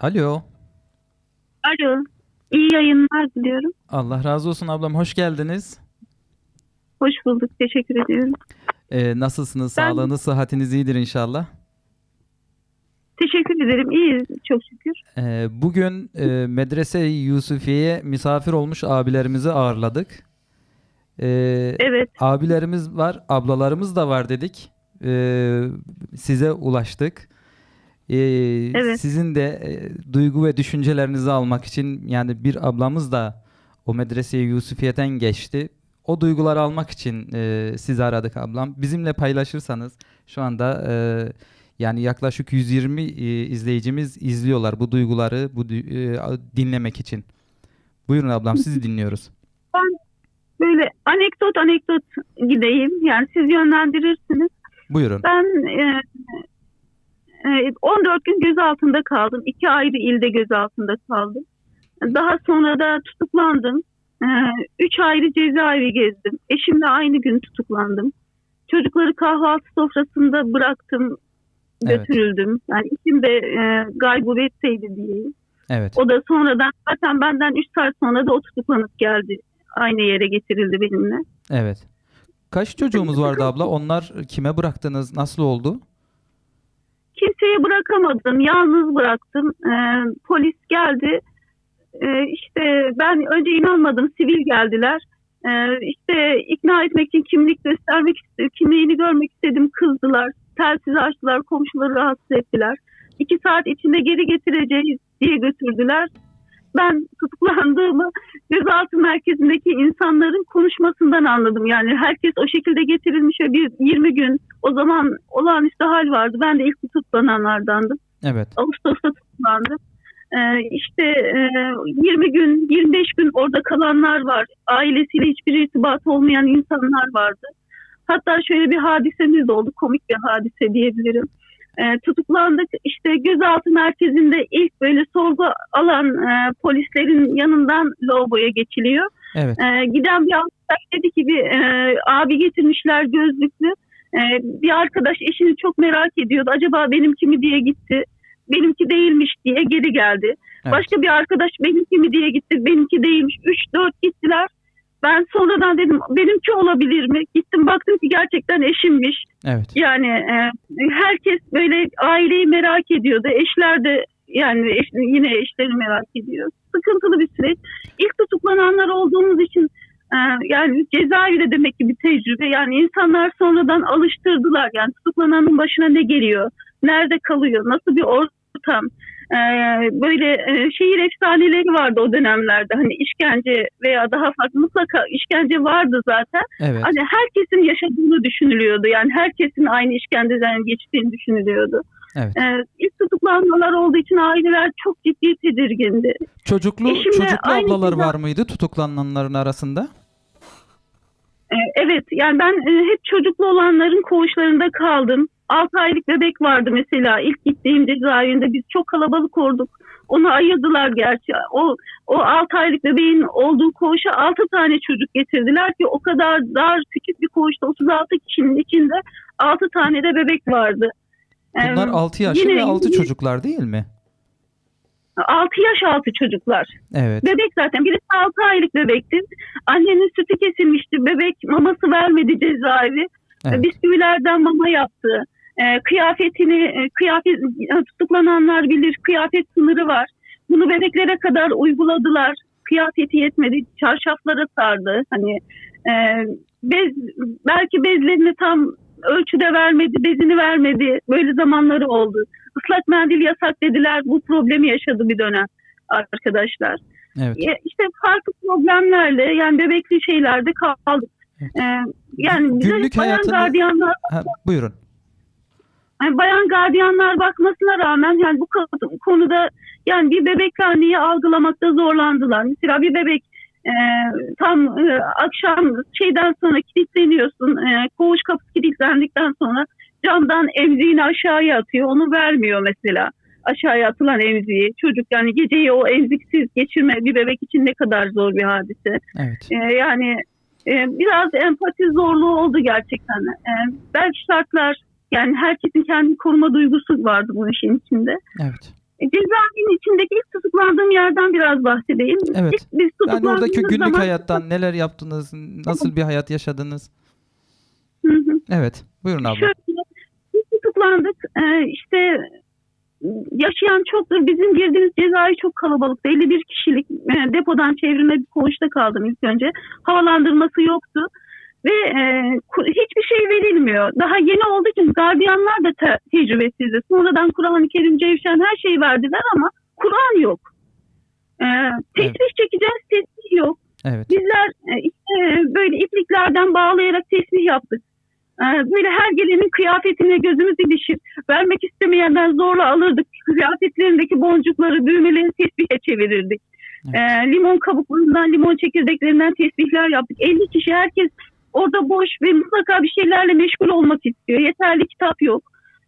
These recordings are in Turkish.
Alo. Alo. İyi yayınlar diliyorum. Allah razı olsun ablam. Hoş geldiniz. Hoş bulduk. Teşekkür ediyorum. Ee, nasılsınız? Ben- Sağlığınız, sıhhatiniz iyidir inşallah. Teşekkür ederim. İyiyiz çok şükür. Ee, bugün e, Medrese Yusufiye'ye misafir olmuş abilerimizi ağırladık. Ee, Evet. abilerimiz var, ablalarımız da var dedik. Ee, size ulaştık. Ee, Evet. Sizin de e, duygu ve düşüncelerinizi almak için yani bir ablamız da o medrese Yusufiye'den geçti. O duyguları almak için e, sizi aradık ablam. Bizimle paylaşırsanız şu anda e, yani yaklaşık 120 e, izleyicimiz izliyorlar bu duyguları bu e, dinlemek için. Buyurun ablam sizi dinliyoruz. Böyle anekdot anekdot gideyim. Yani siz yönlendirirsiniz. Buyurun. Ben e, e, 14 gün gözaltında kaldım. İki ayrı ilde gözaltında kaldım. Daha sonra da tutuklandım. E, üç ayrı cezaevi gezdim. Eşimle aynı gün tutuklandım. Çocukları kahvaltı sofrasında bıraktım, Evet. götürüldüm. Yani eşim de e, gaybubetteydi diyeyim. Evet. O da sonradan zaten benden 3 saat sonra da o tutuklanıp geldi. Aynı yere getirildi benimle. Evet. Kaç çocuğumuz vardı abla? Onlar kime bıraktınız? Nasıl oldu? Kimseye bırakamadım. Yalnız bıraktım. Ee, polis geldi. Ee, işte ben önce inanmadım. Sivil geldiler. Ee, işte ikna etmek için kimlik göstermek istedim. Kimliğini görmek istedim. Kızdılar. Telsiz açtılar. Komşuları rahatsız ettiler. İki saat içinde geri getireceğiz diye götürdüler. Ben tutuklandığımı gözaltı merkezindeki insanların konuşmasından anladım. Yani herkes o şekilde getirilmiş ve bir 20 gün o zaman olağanüstü hal vardı. Ben de ilk tutuklananlardandım. Evet. Ağustos'ta tutuklandım. Ee, işte e, 20 gün, 25 gün orada kalanlar var. Ailesiyle hiçbir irtibat olmayan insanlar vardı. Hatta şöyle bir hadisemiz de oldu. Komik bir hadise diyebilirim. Ee, tutuklandık. İşte gözaltı merkezinde ilk böyle sorgu alan e, polislerin yanından lavaboya geçiliyor. Evet. Ee, giden bir arkadaş dedi ki bir e, abi getirmişler gözlüklü. Ee, bir arkadaş eşini çok merak ediyordu. Acaba benimki mi diye gitti. Benimki değilmiş diye geri geldi. Evet. Başka bir arkadaş benimki mi diye gitti. Benimki değilmiş. 3-4 gittiler. Ben sonradan dedim benimki olabilir mi? Gittim baktım ki gerçekten eşimmiş. Evet. Yani e, herkes böyle aileyi merak ediyordu. Eşler de yani eş- yine eşleri merak ediyor. Sıkıntılı bir süreç. İlk tutuklananlar olduğumuz için e, yani cezaevi de demek ki bir tecrübe. Yani insanlar sonradan alıştırdılar. Yani tutuklananın başına ne geliyor? Nerede kalıyor? Nasıl bir ortam? E, böyle e, şehir efsaneleri vardı o dönemlerde. Hani işkence veya daha farklı mutlaka işkence vardı zaten. Evet. Hani herkesin yaşadığını düşünülüyordu. Yani herkesin aynı işkenceden geçtiğini düşünülüyordu. Evet. Ee, ilk tutuklanmalar olduğu için aileler çok ciddi tedirgindi. Çocuklu eşimle çocuklu ablalar var mıydı tutuklananların arasında? Ee, evet yani ben e, hep çocuklu olanların koğuşlarında kaldım. 6 aylık bebek vardı mesela. İlk gittiğim cezaevinde biz çok kalabalık olduk. Onu ayırdılar gerçi. O o 6 aylık bebeğin olduğu koğuşa 6 tane çocuk getirdiler ki o kadar dar küçük bir koğuşta 36 kişinin içinde 6 tane de bebek vardı. Bunlar 6 yaşlı yine- ve 6 çocuklar değil mi? 6 yaş altı çocuklar. Evet. Bebek zaten. Birisi 6 aylık bebekti. Annenin sütü kesilmişti. Bebek maması vermedi cezaevi. Evet. Bisküvilerden mama yaptı. Ee, kıyafetini, e, kıyafet tutuklananlar bilir. Kıyafet sınırı var. Bunu bebeklere kadar uyguladılar. Kıyafeti yetmedi. Çarşaflara sardı. Hani e, bez, belki bezlerini tam ölçüde vermedi, bezini vermedi. Böyle zamanları oldu. Islak mendil yasak dediler. Bu problemi yaşadı bir dönem arkadaşlar. Evet. Ya işte farklı problemlerle yani bebekli şeylerde kaldık. Ee, yani bize Günlük bayan hayatını- gardiyanlar, Ha, buyurun. Yani bayan gardiyanlar bakmasına rağmen yani bu ko- konuda yani bir bebekle anneyi algılamakta zorlandılar. Mesela bir bebek e, tam e, akşam şeyden sonra kilitleniyorsun. E, koğuş kapısı kilitlendikten sonra camdan emziğini aşağıya atıyor. Onu vermiyor mesela. Aşağıya atılan emziği. Çocuk yani geceyi o emziksiz geçirme bir bebek için ne kadar zor bir hadise. Evet. Ee, yani e, biraz empati zorluğu oldu gerçekten. Ee, belki şartlar Yani herkesin kendi koruma duygusu vardı bu işin içinde. Evet. E, Cezaevinin içindeki ilk tutuklandığım yerden biraz bahsedeyim. Evet. İlk biz Yani oradaki günlük zaman- hayattan neler yaptınız? Nasıl bir hayat yaşadınız? Hı hı. Evet. Buyurun abla. Şöyle biz tutuklandık. Ee, işte yaşayan çoktur. Bizim girdiğimiz cezaevi çok kalabalıktı. 51 kişilik e, depodan çevrilme bir koğuşta kaldım ilk önce. Havalandırması yoktu. Ve e, hiçbir şey verilmiyor. Daha yeni olduğu için gardiyanlar da te- tecrübesizdi. Sonradan Kur'an-ı Kerim, Cevşen her şeyi verdiler ama Kur'an yok. E, tesbih çekeceğiz, tesbih yok. Evet. Bizler e, işte böyle ipliklerden bağlayarak tesbih yaptık. E, Böyle her gelenin kıyafetine gözümüz ilişip vermek istemeyenden zorla alırdık. Kıyafetlerindeki boncukları, düğmeleri tesbihe çevirirdik. E, limon kabuklarından, limon çekirdeklerinden tesbihler yaptık. 50 kişi herkes orada boş ve mutlaka bir şeylerle meşgul olmak istiyor. Yeterli kitap yok.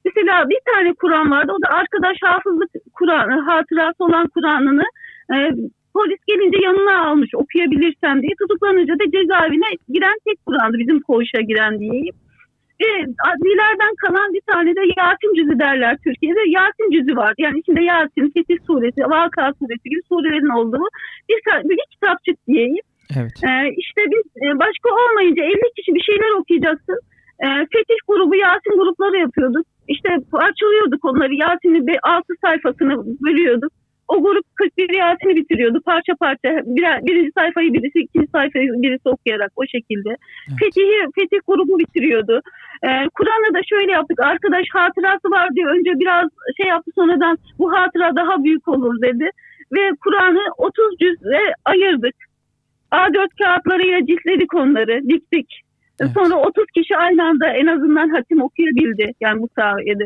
Mesela bir tane Kur'an vardı. O da arkadaş hafızlık Kur'an, hatırası olan Kur'an'ını e, polis gelince yanına almış okuyabilirsen diye tutuklanınca da cezaevine giren tek Kur'an'dı bizim koğuşa giren diyeyim. Ve adlilerden kalan bir tane de Yasin cüzü derler Türkiye'de. Yasin cüzü var. Yani içinde Yasin, Fetih suresi, Vaka suresi gibi surelerin olduğu bir, bir kitapçık diyeyim. Evet. Ee, işte biz e, başka olmayınca 50 kişi bir şeyler okuyacaksın. Ee, Fetih grubu, Yasin grupları yapıyorduk. İşte parçalıyorduk onları. Yasin'in 6 sayfasını bölüyorduk. O grup 41 Yasin'i bitiriyordu parça parça. Bir, birinci sayfayı birisi, ikinci sayfayı birisi okuyarak o şekilde. Evet. Fetih'i, Fetih grubu bitiriyordu. Ee, Kur'an'ı da şöyle yaptık. Arkadaş hatırası var diye önce biraz şey yaptı sonradan bu hatıra daha büyük olur dedi. Ve Kur'an'ı 30 cüz'e ayırdık. A4 kağıtlarıyla ciltledik onları, diktik. Evet. Sonra 30 kişi aynı anda en azından hatim okuyabildi yani bu sayede.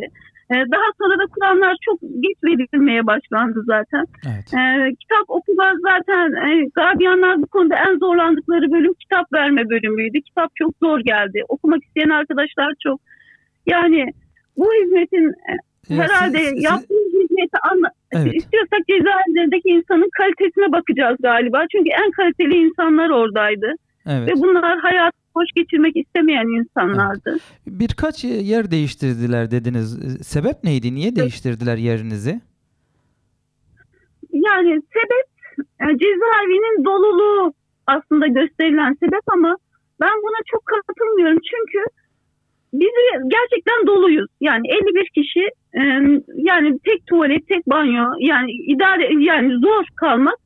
Ee, Daha sonra da Kur'anlar çok geç verilmeye başlandı zaten. Evet. Ee, kitap okuma zaten e, gardiyanlar bu konuda en zorlandıkları bölüm kitap verme bölümüydü. Kitap çok zor geldi. Okumak isteyen arkadaşlar çok. Yani bu hizmetin e, herhalde siz- siz- hizmeti anla Evet. istiyorsak cezaevlerindeki insanın kalitesine bakacağız galiba. Çünkü en kaliteli insanlar oradaydı. Evet. Ve bunlar hayatı hoş geçirmek istemeyen insanlardı. Birkaç yer değiştirdiler dediniz. Sebep neydi? Niye değiştirdiler yerinizi? Yani sebep e, cezaevinin doluluğu aslında gösterilen sebep ama ben buna çok katılmıyorum. Çünkü biz gerçekten doluyuz. Yani 51 kişi e, yani tek tuvalet, tek banyo yani idare yani zor kalmak.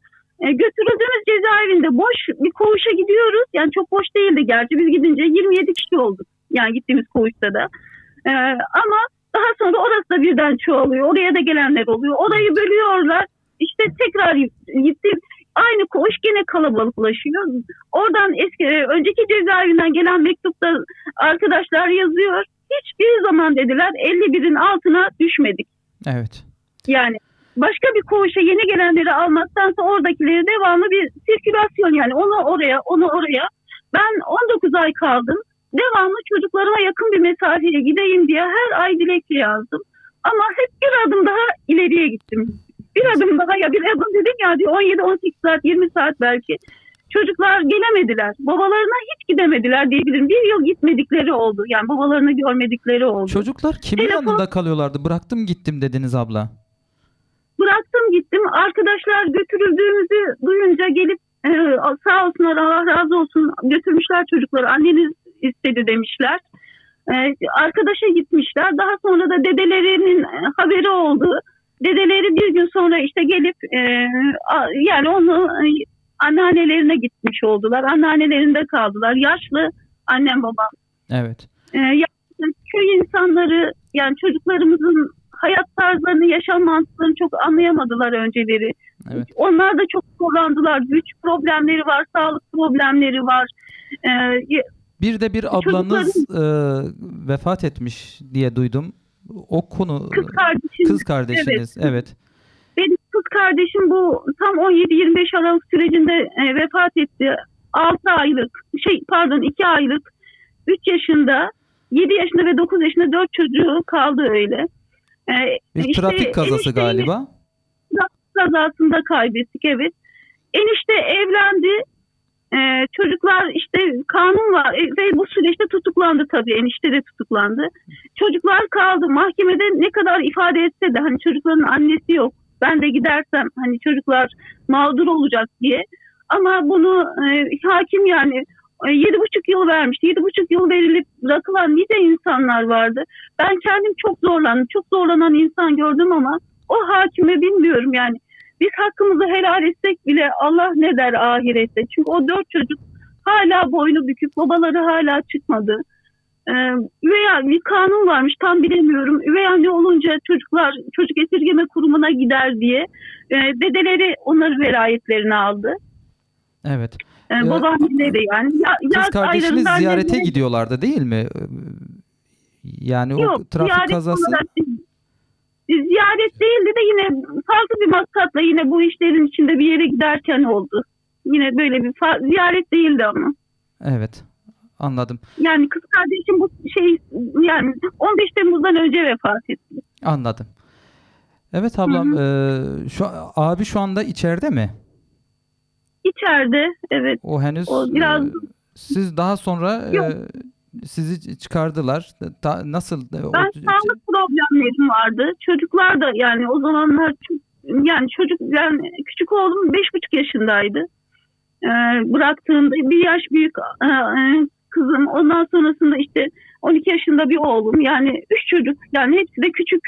E, götürüldüğümüz cezaevinde boş bir koğuşa gidiyoruz. Yani çok boş değildi gerçi. Biz gidince 27 kişi olduk. Yani gittiğimiz koğuşta da. E, ama daha sonra orası da birden çoğalıyor. Oraya da gelenler oluyor. Orayı bölüyorlar. İşte tekrar gittim. Aynı koğuş gene kalabalıklaşıyor. Oradan eski e, önceki cezaevinden gelen mektupta arkadaşlar yazıyor. Hiçbir zaman dediler 51'in altına düşmedik. Evet. Yani başka bir koğuşa yeni gelenleri almaktansa oradakileri devamlı bir sirkülasyon yani onu oraya onu oraya. Ben 19 ay kaldım. Devamlı çocuklarıma yakın bir mesafeye gideyim diye her ay dilekçe yazdım. Ama hep bir adım daha ileriye gittim. Bir adım daha ya bir adım dedim ya diyor 17-18 saat 20 saat belki. Çocuklar gelemediler. Babalarına hiç gidemediler diyebilirim. Bir yıl gitmedikleri oldu. Yani babalarını görmedikleri oldu. Çocuklar kimin Telefon- yanında kalıyorlardı? Bıraktım gittim dediniz abla. bıraktım gittim. Arkadaşlar götürüldüğümüzü duyunca gelip e, sağ olsunlar Allah razı olsun götürmüşler çocukları. Anneniz istedi demişler. E, arkadaşa gitmişler. Daha sonra da dedelerinin e, haberi oldu. Dedeleri bir gün sonra işte gelip e, yani onu e, anneannelerine gitmiş oldular. Anneannelerinde kaldılar. Yaşlı annem babam. Evet. E, yaşlı köy insanları yani çocuklarımızın hayat tarzlarını, yaşam mantıklarını çok anlayamadılar önceleri. Evet. Onlar da çok zorlandılar. Güç problemleri var, sağlık problemleri var. Ee, Bir de bir ablanız e, vefat etmiş diye duydum. O konu kız kardeşim, kız kardeşiniz. Evet. benim kız kardeşim bu tam 17-25 Aralık sürecinde e, vefat etti. 6 aylık, şey pardon 2 aylık, 3 yaşında, 7 yaşında ve 9 yaşında 4 çocuğu kaldı öyle. Ee, Bir işte trafik kazası galiba. kazasında kaybettik evet. Enişte evlendi. Ee, çocuklar işte kanun var e, ve bu süreçte tutuklandı tabii enişte de tutuklandı. Çocuklar kaldı mahkemede ne kadar ifade etse de hani çocukların annesi yok. Ben de gidersem hani çocuklar mağdur olacak diye. Ama bunu e, hakim yani e, yedi buçuk yıl vermişti. Yedi buçuk yıl verilip bırakılan nice insanlar vardı. Ben kendim çok zorlandım. Çok zorlanan insan gördüm ama o hakime bilmiyorum yani. Biz hakkımızı helal etsek bile Allah ne der ahirette. Çünkü o dört çocuk hala boynu bükük. Babaları hala çıkmadı. Ee, üvey bir kanun varmış tam bilemiyorum. Üvey anne olunca çocuklar çocuk esirgeme kurumuna gider diye e, dedeleri onların velayetlerini aldı. Evet. E, Ya- babaanneleri yani. Ya, Kız kardeşiniz ziyarete anneleri- gidiyorlardı değil mi? Ee, Yani o Yok, trafik ziyaret kazası olarak değil. Ziyaret değildi de yine farklı bir maksatla yine bu işlerin içinde bir yere giderken oldu. Yine böyle bir ziyaret değildi ama. evet. Anladım. Yani kız kardeşim bu şey yani 15 Temmuz'dan önce vefat etti. Anladım. Evet ablam, eee, şu abi şu anda içeride mi? İçeride evet. O henüz O biraz- eee, siz daha sonra Yok. eee, sizi çıkardılar. Ta- nasıl o- Ben sağlık problemlerim vardı. Çocuklar da yani o zamanlar yani çocuk yani küçük oğlum beş buçuk yaşındaydı. Ee, bıraktığımda bir yaş büyük e, e, kızım. Ondan sonrasında işte 12 yaşında bir oğlum. Yani üç çocuk. Yani hepsi de küçük.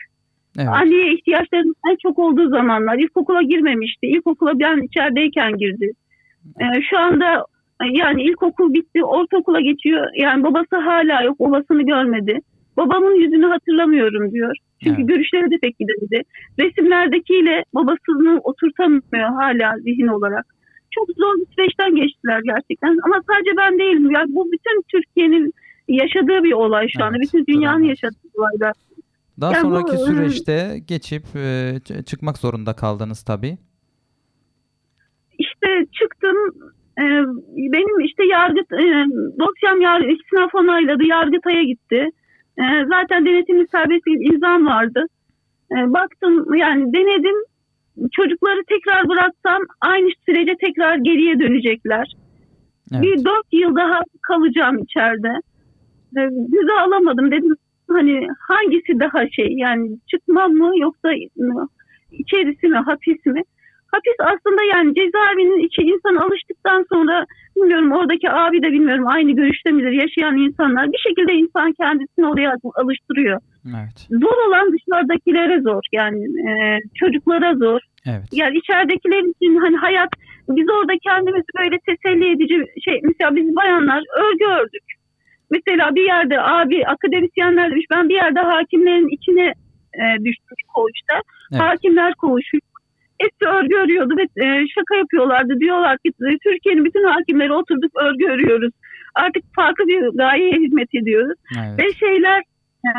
Evet. Anneye ihtiyaçlarının en çok olduğu zamanlar. İlkokula girmemişti. İlkokula ben içerideyken girdi. Ee, şu anda yani ilkokul bitti, ortaokula geçiyor. Yani babası hala yok, babasını görmedi. Babamın yüzünü hatırlamıyorum diyor. Çünkü Evet. görüşleri de pek gidemedi. Resimlerdekiyle babasını oturtamıyor hala zihin olarak. Çok zor bir süreçten geçtiler gerçekten. Ama sadece ben değilim. Yani bu bütün Türkiye'nin yaşadığı bir olay şu anda. Evet, Bütün dünyanın drama. yaşadığı bir olaylar. Daha yani bu, sonraki eee, süreçte geçip ç- çıkmak zorunda kaldınız tabii. İşte çıktım. e, benim işte yargı e, dosyam yargı istinaf onayladı. Yargıtay'a gitti. E, zaten denetimli serbest imzam vardı. E, baktım yani denedim. Çocukları tekrar bıraksam aynı sürece tekrar geriye dönecekler. Evet. Bir dört yıl daha kalacağım içeride. E, Göze alamadım dedim hani hangisi daha şey yani çıkmam mı yoksa içerisi mi hapis mi? Hapis aslında yani cezaevinin içi insan alıştıktan sonra bilmiyorum oradaki abi de bilmiyorum aynı görüşte midir yaşayan insanlar bir şekilde insan kendisini oraya alıştırıyor. Evet. Zor olan dışarıdakilere zor yani e, çocuklara zor. Evet. Yani içeridekiler için hani hayat biz orada kendimizi böyle teselli edici şey mesela biz bayanlar örgü ördük. Mesela bir yerde abi akademisyenler demiş ben bir yerde hakimlerin içine e, düştüm koğuşta. Evet. Hakimler koğuşu. Hepsi örgü örüyordu ve e, şaka yapıyorlardı. Diyorlar ki Türkiye'nin bütün hakimleri oturduk örgü örüyoruz. Artık farklı bir gayeye hizmet ediyoruz. Evet. Ve şeyler e,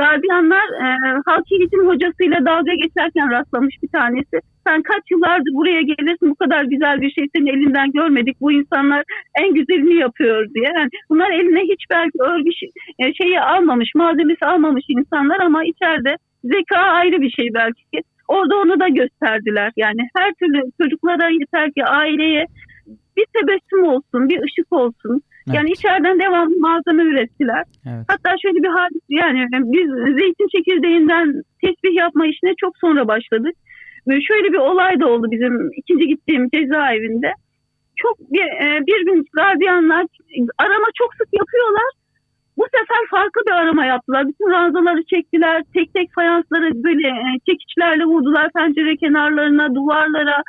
gardiyanlar e, halk eğitim hocasıyla dalga geçerken rastlamış bir tanesi. Sen kaç yıllardır buraya gelirsin bu kadar güzel bir şey senin elinden görmedik. Bu insanlar en güzelini yapıyor diye. Yani bunlar eline hiç belki örgü e, şeyi almamış, malzemesi almamış insanlar ama içeride zeka ayrı bir şey belki. Orada onu da gösterdiler. Yani her türlü çocuklara yeter ki aileye bir tebessüm olsun, bir ışık olsun. Yani Evet. içeriden devamlı malzeme ürettiler. Evet. Hatta şöyle bir hadis yani biz zeytin çekirdeğinden tesbih yapma işine çok sonra başladık. Ve şöyle bir olay da oldu bizim ikinci gittiğim cezaevinde. Çok bir, e, bir gün gardiyanlar arama çok sık yapıyorlar. Bu sefer farklı bir arama yaptılar. Bütün ranzaları çektiler. Tek tek fayansları böyle e, çekiçlerle vurdular pencere kenarlarına, duvarlara,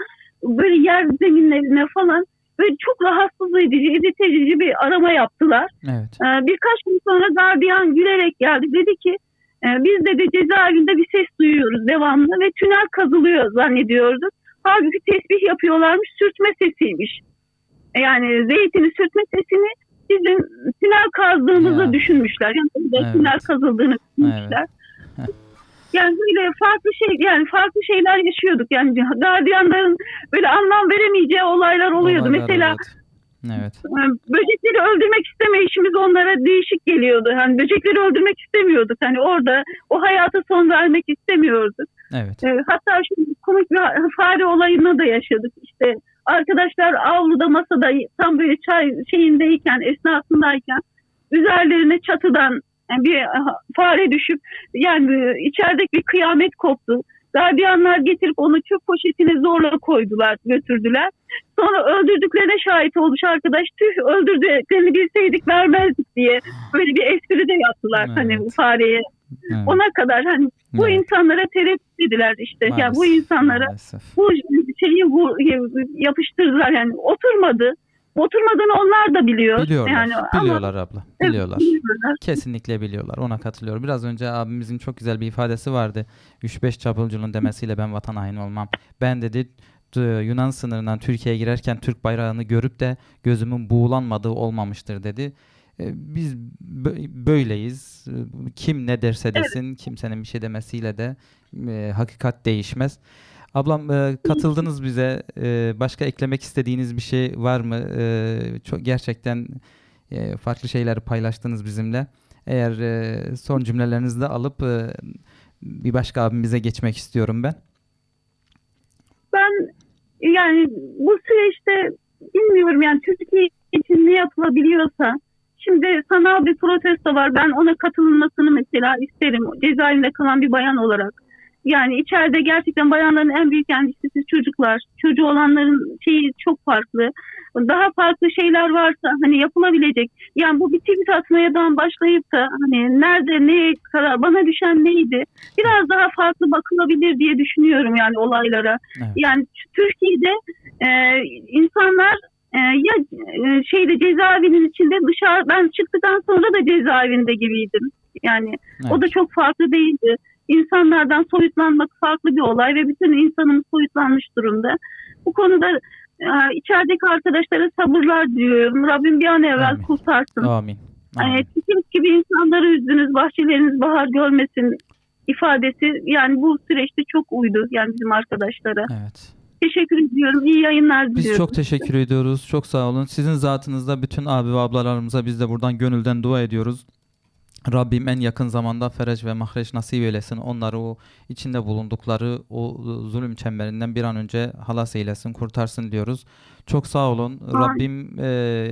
böyle yer zeminlerine falan. Böyle çok rahatsız edici, irite bir arama yaptılar. Evet. Ee, birkaç gün sonra gardiyan gülerek geldi. Dedi ki e, biz de cezayirinde bir ses duyuyoruz devamlı ve tünel kazılıyor zannediyorduk. Halbuki tesbih yapıyorlarmış sürtme sesiymiş. E, Yani zeytini sürtme sesini bizim tünel kazdığımızı Ya. düşünmüşler. Yani Evet. tünel kazıldığını düşünmüşler. Yani böyle farklı şey yani farklı şeyler yaşıyorduk. Yani gardiyanların böyle anlam veremeyeceği olaylar oluyordu. Olaylar, Mesela evet. Evet. böcekleri öldürmek istemeyişimiz onlara değişik geliyordu. Hani böcekleri öldürmek istemiyorduk. Hani orada o hayata son vermek istemiyorduk. Evet. Ee, hatta şu komik bir fare olayını da yaşadık. İşte Arkadaşlar avluda masada tam böyle çay şeyindeyken, esnasındayken üzerlerine çatıdan yani bir aha, fare düşüp yani içerideki bir kıyamet koptu. Gardiyanlar getirip onu çöp poşetine zorla koydular, götürdüler. Sonra öldürdüklerine şahit olmuş arkadaş. Tüh öldürdüklerini bilseydik vermezdik diye böyle bir espri de yaptılar Evet. hani bu fareye. Evet. Ona kadar hani bu Evet. insanlara tereddüt dediler işte. Ya bu Maalesef, insanlara maalesef. bu şeyi bu, yapıştırdılar yani oturmadı. Oturmadığını onlar da biliyor. Biliyorlar. Yani ama- biliyorlar abla. Evet, Biliyorlar. biliyorlar. Kesinlikle biliyorlar. Ona katılıyorum. Biraz önce abimizin çok güzel bir ifadesi vardı. 3-5 çapulcunun demesiyle ben vatan haini olmam. Ben dedi Yunan sınırından Türkiye'ye girerken Türk bayrağını görüp de gözümün buğulanmadığı olmamıştır dedi. E, Biz bö- böyleyiz. Kim ne derse desin, kimsenin bir şey demesiyle de e, hakikat değişmez. Ablam e, katıldınız bize. E, başka eklemek istediğiniz bir şey var mı? E, çok gerçekten e, farklı şeyler paylaştınız bizimle. Eğer e, son cümlelerinizi de alıp e, bir başka abimize geçmek istiyorum ben. Ben yani bu süreçte bilmiyorum yani Türkiye için ne yapılabiliyorsa şimdi sanal bir protesto var. Ben ona katılınmasını mesela isterim. Cezaevinde kalan bir bayan olarak. Yani içeride gerçekten bayanların en büyük endişesi çocuklar. Çocuğu olanların şeyi çok farklı. Daha farklı şeyler varsa hani yapılabilecek. Yani bu bir tweet atmayadan başlayıp da hani nerede ne kadar bana düşen neydi? Biraz daha farklı bakılabilir diye düşünüyorum yani olaylara. Evet. Yani Türkiye'de e, insanlar e, ya e, şeyde cezaevinin içinde dışarı ben çıktıktan sonra da cezaevinde gibiydim. Yani o Evet. da çok farklı değildi. İnsanlardan soyutlanmak farklı bir olay ve bütün insanımız soyutlanmış durumda. Bu konuda e, içerideki arkadaşlara sabırlar diliyorum. Rabbim bir an evvel Amin. kurtarsın. Amin. Yani Amin. sizin gibi insanları üzdünüz, bahçeleriniz bahar görmesin ifadesi yani bu süreçte çok uydu yani bizim arkadaşlara. Evet. Teşekkür ediyorum. İyi yayınlar Biz diliyorum. çok teşekkür ediyoruz. Çok sağ olun. Sizin zatınızda bütün abi ve ablalarımıza biz de buradan gönülden dua ediyoruz. Rabbim en yakın zamanda fereç ve mahreç nasip eylesin. Onları o içinde bulundukları o zulüm çemberinden bir an önce halas eylesin, kurtarsın diyoruz. Çok sağ olun. Rabbim e,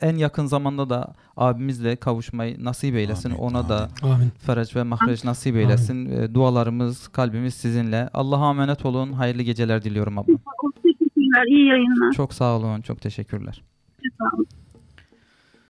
en yakın zamanda da abimizle kavuşmayı nasip eylesin. Amin, Ona da Amin. fereç ve mahreç nasip eylesin. E, dualarımız, kalbimiz sizinle. Allah'a emanet olun. Hayırlı geceler diliyorum ablam. Teşekkürler. İyi yayınlar. Çok sağ olun. Çok teşekkürler. Sağ olun.